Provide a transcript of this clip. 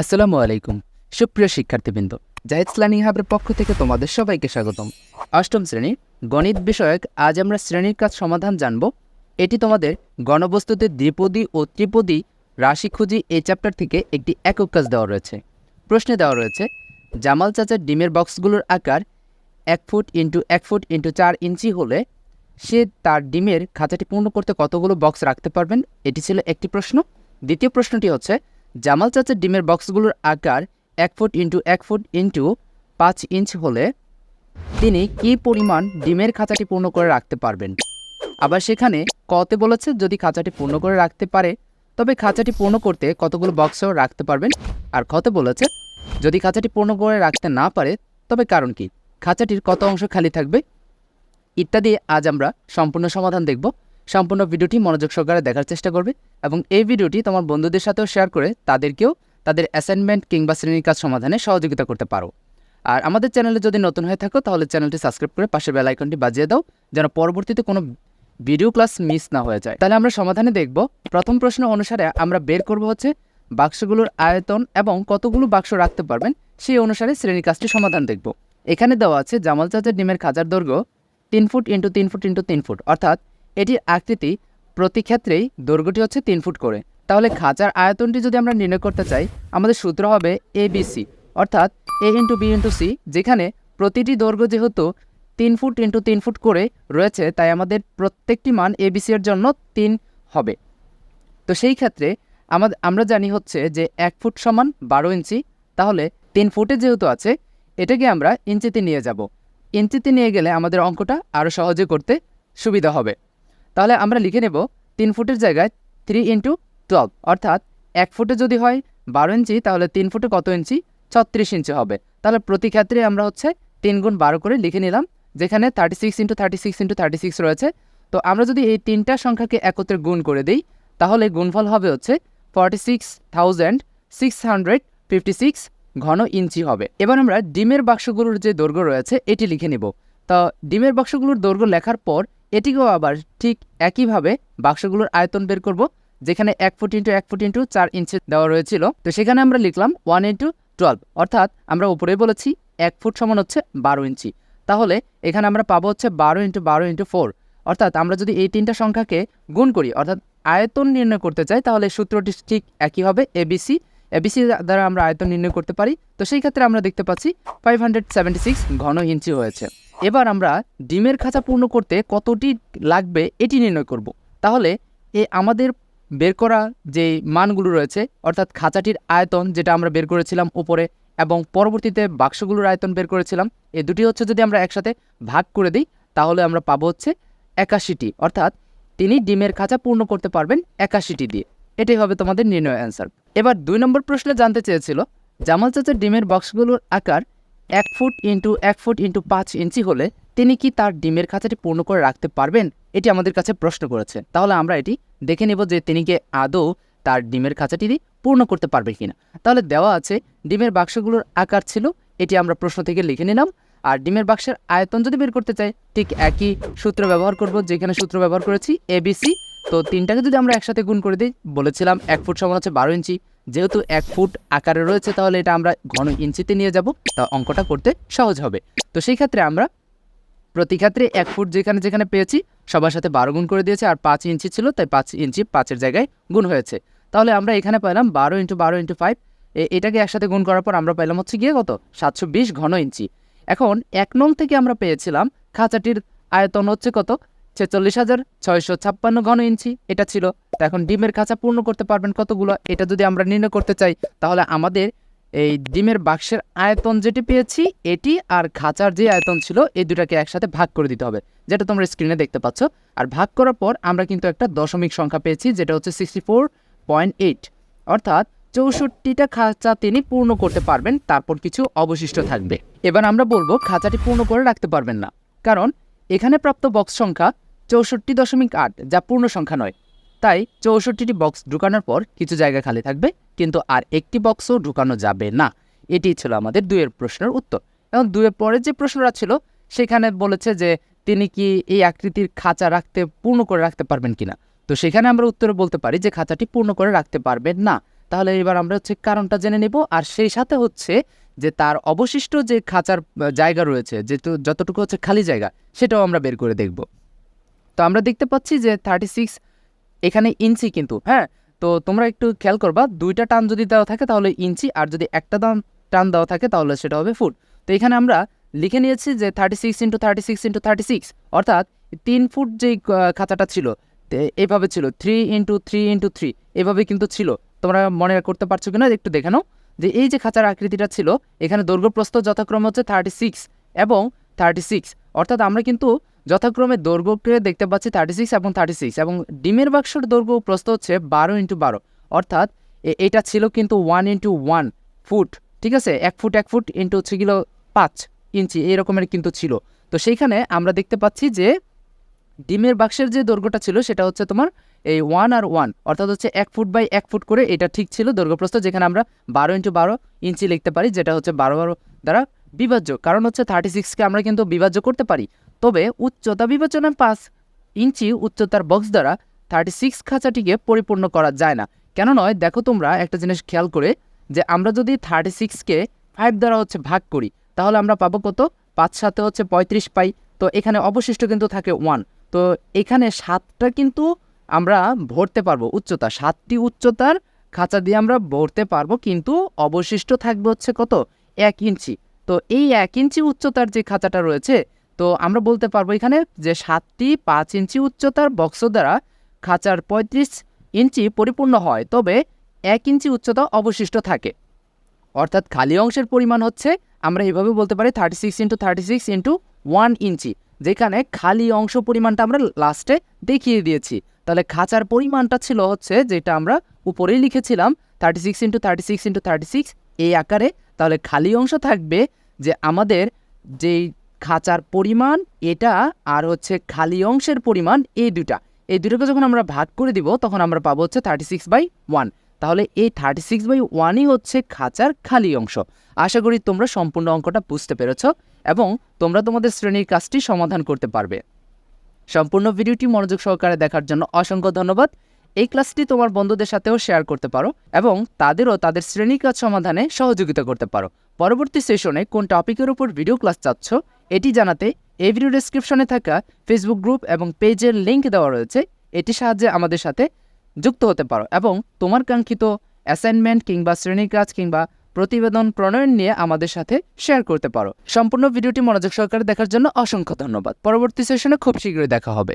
আসসালামু আলাইকুম, সুপ্রিয় শিক্ষার্থীবৃন্দ। জাহিদ লার্নিং হাবের পক্ষ থেকে তোমাদের সবাইকে স্বাগতম। অষ্টম শ্রেণি গণিত বিষয়ক আজ আমরা শ্রেণির কাজ সমাধান জানব। এটি তোমাদের গণবস্তুতে দ্বিপদী ও ত্রিপদী রাশি খুঁজি এই চ্যাপ্টার থেকে একটি একক কাজ দেওয়া রয়েছে। প্রশ্নে দেওয়া রয়েছে, জামাল চাচার ডিমের বক্সগুলোর আকার এক ফুট ইন্টু এক ফুট ইন্টু চার ইঞ্চি হলে সে তার ডিমের খাঁচাটি পূর্ণ করতে কতগুলো বক্স রাখতে পারবেন? এটি ছিল একটি প্রশ্ন। দ্বিতীয় প্রশ্নটি হচ্ছে জামাল চাচার ডিমের বক্সগুলোর আকার এক ফুট ইন্টু এক ফুট ইন্টু পাঁচ ইঞ্চ হলে তিনি কি পরিমাণ ডিমের খাঁচাটি পূর্ণ করে রাখতে পারবেন? আবার সেখানে কতে বলেছে যদি খাঁচাটি পূর্ণ করে রাখতে পারে, তবে খাঁচাটি পূর্ণ করতে কতগুলো বক্সও রাখতে পারবেন? আর খতে বলেছে যদি খাঁচাটি পূর্ণ করে রাখতে না পারে, তবে কারণ কি? খাঁচাটির কত অংশ খালি থাকবে? ইত্যাদি আজ আমরা সম্পূর্ণ সমাধান দেখব। সম্পূর্ণ ভিডিওটি মনোযোগ সহকারে দেখার চেষ্টা করবে এবং এই ভিডিওটি তোমার বন্ধুদের সাথেও শেয়ার করে তাদেরকেও তাদের অ্যাসাইনমেন্ট কিংবা শ্রেণির কাজ সমাধানে সহযোগিতা করতে পারো। আর আমাদের চ্যানেলে যদি নতুন হয়ে থাকো, তাহলে চ্যানেলটি সাবস্ক্রাইব করে পাশের বেল আইকনটি বাজিয়ে দাও, যেন পরবর্তীতে কোনো ভিডিও ক্লাস মিস না হয়ে যায়। তাহলে আমরা সমাধানে দেখব। প্রথম প্রশ্ন অনুসারে আমরা বের করব হচ্ছে বাক্সগুলোর আয়তন এবং কতগুলো বাক্স রাখতে পারবেন, সেই অনুসারে শ্রেণি কাজটি সমাধান দেখব। এখানে দেওয়া আছে জামাল চাচার ডিমের খাজার দৈর্ঘ্য তিন ফুট ইন্টু তিন ফুট ইন্টু তিন ফুট, অর্থাৎ এটির আকৃতি প্রতি ক্ষেত্রেই দৈর্ঘ্যটি হচ্ছে তিন ফুট করে। তাহলে খাঁচার আয়তনটি যদি আমরা নির্ণয় করতে চাই, আমাদের সূত্র হবে এ বি সি অর্থাৎ A into B into C যেখানে প্রতিটি দৈর্ঘ্য যেহেতু তিন ফুট ইন্টু তিন ফুট করে রয়েছে, তাই আমাদের প্রত্যেকটি মান এ বি সি এর জন্য তিন হবে। তো সেই ক্ষেত্রে আমাদের আমরা জানি হচ্ছে যে এক ফুট সমান বারো ইঞ্চি, তাহলে তিন ফুটে যেহেতু আছে, এটাকে আমরা ইঞ্চিতে নিয়ে যাব। ইঞ্চিতে নিয়ে গেলে আমাদের অঙ্কটা আরও সহজে করতে সুবিধা হবে। তাহলে আমরা লিখে নেব তিন ফুটের জায়গায় থ্রি ইন্টু টুয়েলভ অর্থাৎ এক ফুটে যদি হয় বারো ইঞ্চি, তাহলে তিন ফুটে কত ইঞ্চি? ছত্রিশ ইঞ্চি হবে। তাহলে প্রতি ক্ষেত্রে আমরা হচ্ছে তিন গুণ বারো করে লিখে নিলাম, যেখানে thirty six into thirty six into thirty six রয়েছে। তো আমরা যদি এই তিনটা সংখ্যাকে একত্রে গুণ করে দিই, তাহলে গুণফল হবে হচ্ছে forty six thousand six hundred fifty six ঘন ইঞ্চি হবে। এবার আমরা ডিমের বাক্সগুলোর যে দৈর্ঘ্য রয়েছে, এটি লিখে নেব। তা ডিমের বাক্সগুলোর দৈর্ঘ্য লেখার পর এটিকেও আবার ঠিক একইভাবে বাক্সগুলোর আয়তন বের করব, যেখানে এক ফুট ইন্টু এক ফুট ইন্টু চার ইঞ্চি দেওয়া রয়েছিল। তো সেখানে আমরা লিখলাম ওয়ান ইন্টু টুয়েলভ, অর্থাৎ আমরা উপরে বলেছি এক ফুট সমান হচ্ছে বারো ইঞ্চি। তাহলে এখানে আমরা পাবো হচ্ছে বারো ইন্টু বারো ইন্টু ফোর। অর্থাৎ আমরা যদি এই তিনটা সংখ্যাকে গুণ করি, অর্থাৎ আয়তন নির্ণয় করতে চাই, তাহলে সূত্রটি ঠিক একই হবে এবিসি এবিসি দ্বারা আমরা আয়তন নির্ণয় করতে পারি। তো সেই ক্ষেত্রে আমরা দেখতে পাচ্ছি ফাইভ হান্ড্রেড সেভেন্টি সিক্স ঘন ইঞ্চি হয়েছে। এবার আমরা ডিমের খাঁচা পূর্ণ করতে কতটি লাগবে এটি নির্ণয় করব। তাহলে এ আমাদের বের করা যে মানগুলো রয়েছে, অর্থাৎ খাঁচাটির আয়তন যেটা আমরা বের করেছিলাম উপরে এবং পরবর্তীতে বাক্সগুলোর আয়তন বের করেছিলাম, এ দুটি হচ্ছে যদি আমরা একসাথে ভাগ করে দিই, তাহলে আমরা পাবো হচ্ছে একাশিটি। অর্থাৎ তিনি ডিমের খাঁচা পূর্ণ করতে পারবেন একাশিটি দিয়ে। এটাই হবে তোমাদের নির্ণয় অ্যান্সার এবার দুই নম্বর প্রশ্নে জানতে চেয়েছিল, জামাল চাচার ডিমের বক্সগুলোর আকার এক ফুট ইন্টু এক ফুট ইন্টু পাঁচ ইঞ্চি হলে তিনি কি তার ডিমের খাঁচাটি পূর্ণ করে রাখতে পারবেন? এটি আমাদের কাছে প্রশ্ন করেছে। তাহলে আমরা এটি দেখে নেব যে তিনি কি আদৌ তার ডিমের খাঁচাটি পূর্ণ করতে পারবে কিনা। তাহলে দেওয়া আছে, ডিমের বাক্সগুলোর আকার ছিল, এটি আমরা প্রশ্ন থেকে লিখে নিলাম। আর ডিমের বাক্সের আয়তন যদি বের করতে চাই, ঠিক একই সূত্র ব্যবহার করব, যেখানে সূত্র ব্যবহার করেছি এবিসি তো তিনটাকে যদি আমরা একসাথে গুণ করে দিই, বলেছিলাম এক ফুট সমান হচ্ছে বারো ইঞ্চি। যেহেতু এক ফুট আকারে রয়েছে, তাহলে এটা আমরা ঘন ইঞ্চিতে নিয়ে যাব। তা অঙ্কটা করতে সহজ হবে। তো সেই ক্ষেত্রে আমরা প্রতি ক্ষেত্রে এক ফুট যেখানে যেখানে পেয়েছি, সবার সাথে বারো গুণ করে দিয়েছে, আর পাঁচ ইঞ্চি ছিল, তাই পাঁচ ইঞ্চি পাঁচের জায়গায় গুণ হয়েছে। তাহলে আমরা এখানে পেলাম বারো ইন্টু বারো ইন্টু ফাইভ। এটাকে একসাথে গুণ করার পর আমরা পেলাম হচ্ছে গিয়ে কত? সাতশো বিশ ঘন ইঞ্চি। এখন এক নং থেকে আমরা পেয়েছিলাম খাঁচাটির আয়তন হচ্ছে কত? ছেচল্লিশ হাজার ছয়শো ছাপ্পান্ন ঘন ইঞ্চি এটা ছিল। তো এখন ডিমের খাঁচা পূর্ণ করতে পারবেন কতগুলো? এটা যদি আমরা নির্ণয় করতে চাই, তাহলে আমাদের এই ডিমের বাক্সের আয়তন যেটি পেয়েছি, এটি আর খাঁচার যে আয়তন ছিল, এই দুটাকে একসাথে ভাগ করে দিতে হবে, যেটা তোমরা স্ক্রিনে দেখতে পাচ্ছ। আর ভাগ করার পর আমরা কিন্তু একটা দশমিক সংখ্যা পেয়েছি, যেটা হচ্ছে সিক্সটি ফোর পয়েন্ট এইট অর্থাৎ চৌষট্টিটা খাঁচা তিনি পূর্ণ করতে পারবেন, তারপর কিছু অবশিষ্ট থাকবে। এবার আমরা বলব, খাঁচাটি পূর্ণ করে রাখতে পারবেন না। কারণ এখানে প্রাপ্ত বক্স সংখ্যা চৌষট্টি দশমিক আট, যা পূর্ণ সংখ্যা নয়। তাই চৌষট্টিটি বক্স ঢুকানোর পর কিছু জায়গা খালি থাকবে, কিন্তু আর একটি বক্সও ঢুকানো যাবে না। এটি ছিল আমাদের দুইয়ের প্রশ্নের উত্তর। এবং দুইয়ের পরের যে প্রশ্নটা ছিল, সেখানে বলেছে যে তিনি কি এই আকৃতির খাঁচা রাখতে, পূর্ণ করে রাখতে পারবেন কিনা? তো সেখানে আমরা উত্তরে বলতে পারি যে খাঁচাটি পূর্ণ করে রাখতে পারবেন না। তাহলে এবার আমরা হচ্ছে কারণটা জেনে নেব। আর সেই সাথে হচ্ছে যে তার অবশিষ্ট যে খাঁচার জায়গা রয়েছে যেহেতু যতটুকু হচ্ছে খালি জায়গা, সেটাও আমরা বের করে দেখব। তো আমরা দেখতে পাচ্ছি যে থার্টি সিক্স এখানে ইঞ্চি কিন্তু হ্যাঁ? তো তোমরা একটু খেয়াল করবা, দুইটা টান যদি দেওয়া থাকে তাহলে ইঞ্চি, আর যদি একটা টান টান দেওয়া থাকে তাহলে সেটা হবে ফুট। তো এখানে আমরা লিখে নিয়েছি যে thirty six into thirty six into thirty six অর্থাৎ তিন ফুট যেই খাঁচাটা ছিল, তে এইভাবে ছিল three into three into three এভাবে কিন্তু ছিল। তোমরা মনে করতে পারছ কিনা একটু দেখে নাও, যে এই যে খাঁচার আকৃতিটা ছিল, এখানে দৈর্ঘ্য যথাক্রম হচ্ছে থার্টি সিক্স এবং থার্টি সিক্স অর্থাৎ আমরা কিন্তু যথাক্রমে দৈর্ঘ্যকে দেখতে পাচ্ছি থার্টি সিক্স এবং থার্টি সিক্স এবং ডিমের বাক্সর দৈর্ঘ্য ও প্রস্থ হচ্ছে বারো ইন্টু বারো। অর্থাৎ এটা ছিল কিন্তু ওয়ান ইন্টু ওয়ান ফুট ঠিক আছে? এক ফুট এক ফুট ইন্টু হচ্ছে কিলো পাঁচ ইঞ্চি, এই রকমের কিন্তু ছিল। তো সেইখানে আমরা দেখতে পাচ্ছি যে ডিমের বাক্সের যে দৈর্ঘ্যটা ছিল সেটা হচ্ছে তোমার এই ওয়ান আর ওয়ান অর্থাৎ হচ্ছে এক ফুট বাই এক ফুট করে এটা ঠিক ছিল দৈর্ঘ্যপ্রস্থ যেখানে আমরা বারো ইন্টু বারো ইঞ্চি লিখতে পারি, যেটা হচ্ছে বারো বারো দ্বারা বিভাজ্য। কারণ হচ্ছে থার্টি সিক্সকে আমরা কিন্তু বিভাজ্য করতে পারি। তবে উচ্চতা বিবেচনায় পাঁচ ইঞ্চি উচ্চতার বক্স দ্বারা থার্টি সিক্স খাঁচাটিকে পরিপূর্ণ করা যায় না। কেন নয়, দেখো তোমরা একটা জিনিস খেয়াল করে যে আমরা যদি থার্টি সিক্সকে ফাইভ দ্বারা হচ্ছে ভাগ করি, তাহলে আমরা পাবো কত? পাঁচ সাথে হচ্ছে পঁয়ত্রিশ পাই। তো এখানে অবশিষ্ট কিন্তু থাকে ওয়ান তো এখানে সাতটা কিন্তু আমরা ভরতে পারব উচ্চতা। সাতটি উচ্চতার খাঁচা দিয়ে আমরা ভরতে পারব, কিন্তু অবশিষ্ট থাকবে হচ্ছে কত? এক ইঞ্চি। তো এই এক ইঞ্চি উচ্চতার যে খাঁচাটা রয়েছে তো আমরা বলতে পারব এখানে যে সাতটি পাঁচ ইঞ্চি উচ্চতার বক্স দ্বারা খাঁচার পঁয়ত্রিশ ইঞ্চি পরিপূর্ণ হয়, তবে এক ইঞ্চি উচ্চতা অবশিষ্ট থাকে। অর্থাৎ খালি অংশের পরিমাণ হচ্ছে, আমরা এভাবে বলতে পারি thirty six into thirty six into one ইঞ্চি, যেখানে খালি অংশ পরিমাণটা আমরা লাস্টে দেখিয়ে দিয়েছি। তাহলে খাঁচার পরিমাণটা ছিল হচ্ছে যেটা আমরা উপরেই লিখেছিলাম thirty six into thirty six into thirty six এই আকারে। তাহলে খালি অংশ থাকবে যে আমাদের যেই খাঁচার পরিমাণ, এটা আর হচ্ছে খালি অংশের পরিমাণ, এই দুটা এই দুটোকে যখন আমরা ভাগ করে দিব, তখন আমরা পাবো হচ্ছে থার্টি সিক্স বাই ওয়ান তাহলে এই থার্টি সিক্স বাই ওয়ানই হচ্ছে খাঁচার খালি অংশ। আশা করি তোমরা সম্পূর্ণ অঙ্কটা বুঝতে পেরেছ এবং তোমরা তোমাদের শ্রেণির কাজটি সমাধান করতে পারবে। সম্পূর্ণ ভিডিওটি মনোযোগ সহকারে দেখার জন্য অসংখ্য ধন্যবাদ। এই ক্লাসটি তোমার বন্ধুদের সাথেও শেয়ার করতে পারো এবং তাদেরও তাদের শ্রেণির কাজ সমাধানে সহযোগিতা করতে পারো। পরবর্তী সেশনে কোন টপিকের উপর ভিডিও ক্লাস চাচ্ছ, এটি জানাতে এই ভিডিও ডেসক্রিপশনে থাকা ফেসবুক গ্রুপ এবং পেজের লিঙ্ক দেওয়া রয়েছে। এটির সাহায্যে আমাদের সাথে যুক্ত হতে পারো এবং তোমার কাঙ্ক্ষিত অ্যাসাইনমেন্ট কিংবা শ্রেণির কাজ কিংবা প্রতিবেদন প্রণয়ন নিয়ে আমাদের সাথে শেয়ার করতে পারো। সম্পূর্ণ ভিডিওটি মনোযোগ সহকারে দেখার জন্য অসংখ্য ধন্যবাদ। পরবর্তী সেশনে খুব শীঘ্রই দেখা হবে।